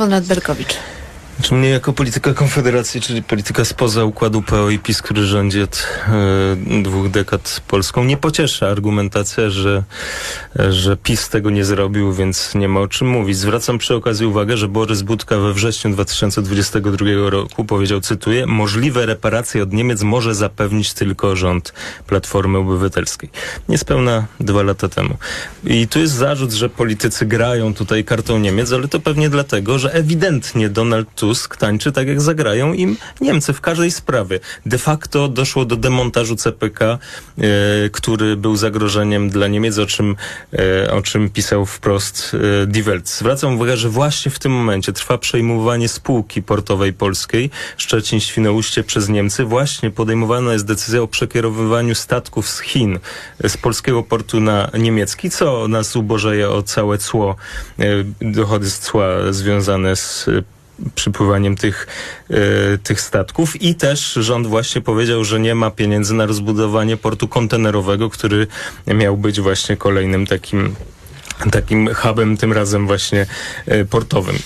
Konrad Berkowicz. Znaczy mnie jako polityka Konfederacji, czyli polityka spoza układu PO i PiS, który rządzi od e, dwóch dekad Polską, nie pociesza argumentacja, że, że PiS tego nie zrobił, więc nie ma o czym mówić. Zwracam przy okazji uwagę, że Borys Budka we wrześniu 2022 roku powiedział, cytuję, możliwe reparacje od Niemiec może zapewnić tylko rząd Platformy Obywatelskiej. Niespełna dwa lata temu. I tu jest zarzut, że politycy grają tutaj kartą Niemiec, ale to pewnie dlatego, że ewidentnie Donald Tusk tańczy tak, jak zagrają im Niemcy w każdej sprawie. De facto doszło do demontażu CPK, e, który był zagrożeniem dla Niemiec, o czym, e, o czym pisał wprost e, Die Welt. Zwracam uwagę, że właśnie w tym momencie trwa przejmowanie spółki portowej polskiej Szczecin-Świnoujście przez Niemcy. Właśnie podejmowana jest decyzja o przekierowywaniu statków z Chin, z polskiego portu na niemiecki, co nas ubożeje o całe cło, dochody z cła związane z przypływaniem tych, e, tych statków i też rząd właśnie powiedział, że nie ma pieniędzy na rozbudowanie portu kontenerowego, który miał być właśnie kolejnym takim takim hubem, tym razem właśnie e, portowym.